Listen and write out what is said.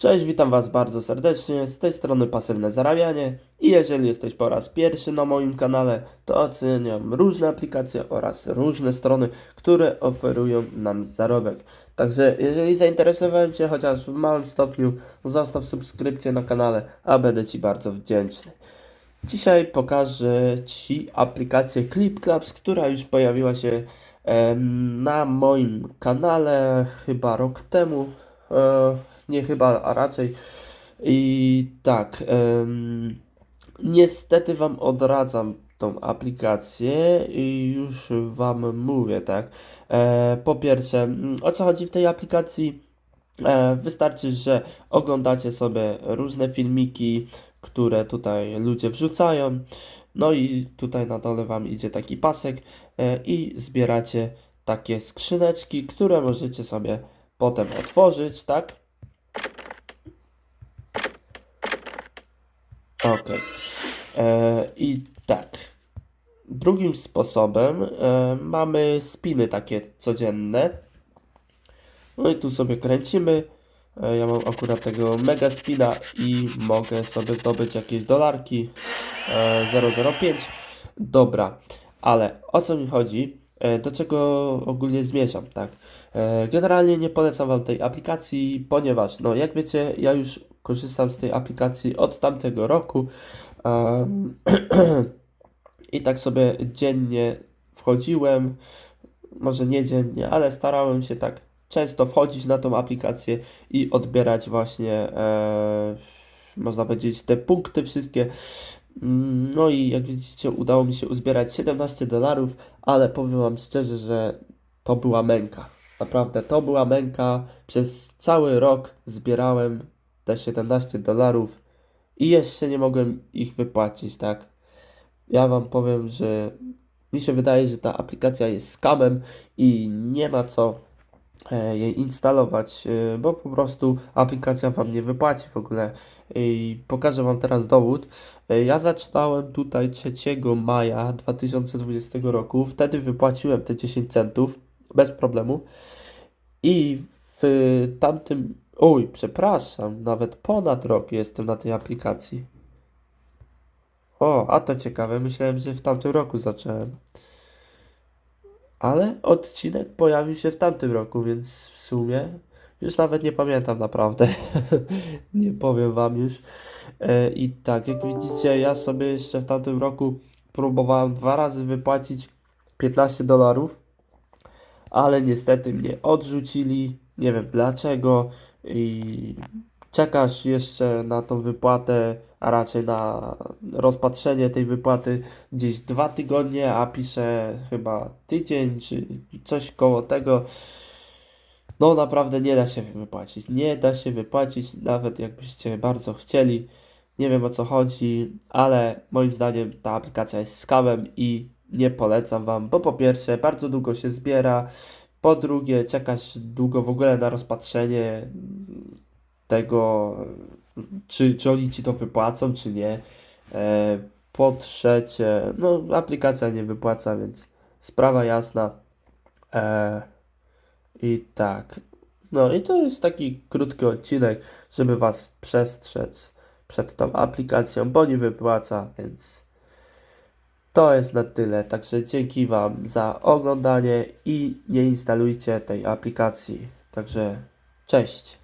Cześć, witam Was bardzo serdecznie, z tej strony Pasywne Zarabianie i jeżeli jesteś po raz pierwszy na moim kanale, to oceniam różne aplikacje oraz różne strony, które oferują nam zarobek. Także jeżeli zainteresowałem Cię chociaż w małym stopniu, zostaw subskrypcję na kanale, a będę Ci bardzo wdzięczny. Dzisiaj pokażę Ci aplikację ClipClaps, która już pojawiła się em, na moim kanale chyba rok temu. E, nie chyba, a raczej. I tak, em, niestety Wam odradzam tą aplikację i już Wam mówię, tak. E, po pierwsze, mm, o co chodzi w tej aplikacji? E, Wystarczy, że oglądacie sobie różne filmiki, które tutaj ludzie wrzucają. No i tutaj na dole Wam idzie taki pasek e, i zbieracie takie skrzyneczki, które możecie sobie potem otworzyć, tak? Ok. E, I tak. Drugim sposobem e, mamy spiny takie codzienne. No i tu sobie kręcimy. E, Ja mam akurat tego mega spina i mogę sobie zdobyć jakieś dolarki. E, 005. Dobra, ale o co mi chodzi? E, Do czego ogólnie zmierzam, tak? E, Generalnie nie polecam Wam tej aplikacji, ponieważ, no jak wiecie, ja już korzystam z tej aplikacji od tamtego roku. Em, I tak sobie dziennie wchodziłem, może nie dziennie, ale starałem się tak często wchodzić na tą aplikację i odbierać właśnie, e, można powiedzieć, te punkty wszystkie. No i jak widzicie, udało mi się uzbierać 17 dolarów, ale powiem Wam szczerze, że to była męka. Naprawdę, to była męka. Przez cały rok zbierałem te 17 dolarów i jeszcze nie mogłem ich wypłacić, tak? Ja Wam powiem, że mi się wydaje, że ta aplikacja jest scamem i nie ma co e, jej instalować, e, bo po prostu aplikacja Wam nie wypłaci w ogóle. I pokażę Wam teraz dowód. E, Ja zaczynałem tutaj 3 maja 2020 roku. Wtedy wypłaciłem te 10 centów bez problemu. I w tamtym, oj, przepraszam, nawet ponad rok jestem na tej aplikacji. O, a to ciekawe, myślałem, że w tamtym roku zacząłem. Ale odcinek pojawił się w tamtym roku, więc w sumie już nawet nie pamiętam naprawdę. Nie powiem wam już. E, I tak, jak widzicie, ja sobie jeszcze w tamtym roku próbowałem dwa razy wypłacić 15 dolarów, ale niestety mnie odrzucili. Nie wiem dlaczego. I czekasz jeszcze na tą wypłatę, a raczej na rozpatrzenie tej wypłaty gdzieś dwa tygodnie, a pisze chyba tydzień czy coś koło tego. No naprawdę nie da się wypłacić. Nie da się wypłacić, nawet jakbyście bardzo chcieli. Nie wiem o co chodzi, ale moim zdaniem ta aplikacja jest scamem i nie polecam Wam, bo po pierwsze bardzo długo się zbiera, po drugie czekasz długo w ogóle na rozpatrzenie tego, czy, czy oni Ci to wypłacą, czy nie. E, po trzecie, no aplikacja nie wypłaca, więc sprawa jasna. E, I tak. No i to jest taki krótki odcinek, żeby Was przestrzec przed tą aplikacją, bo nie wypłaca, więc to jest na tyle. Także dzięki Wam za oglądanie i nie instalujcie tej aplikacji. Także cześć.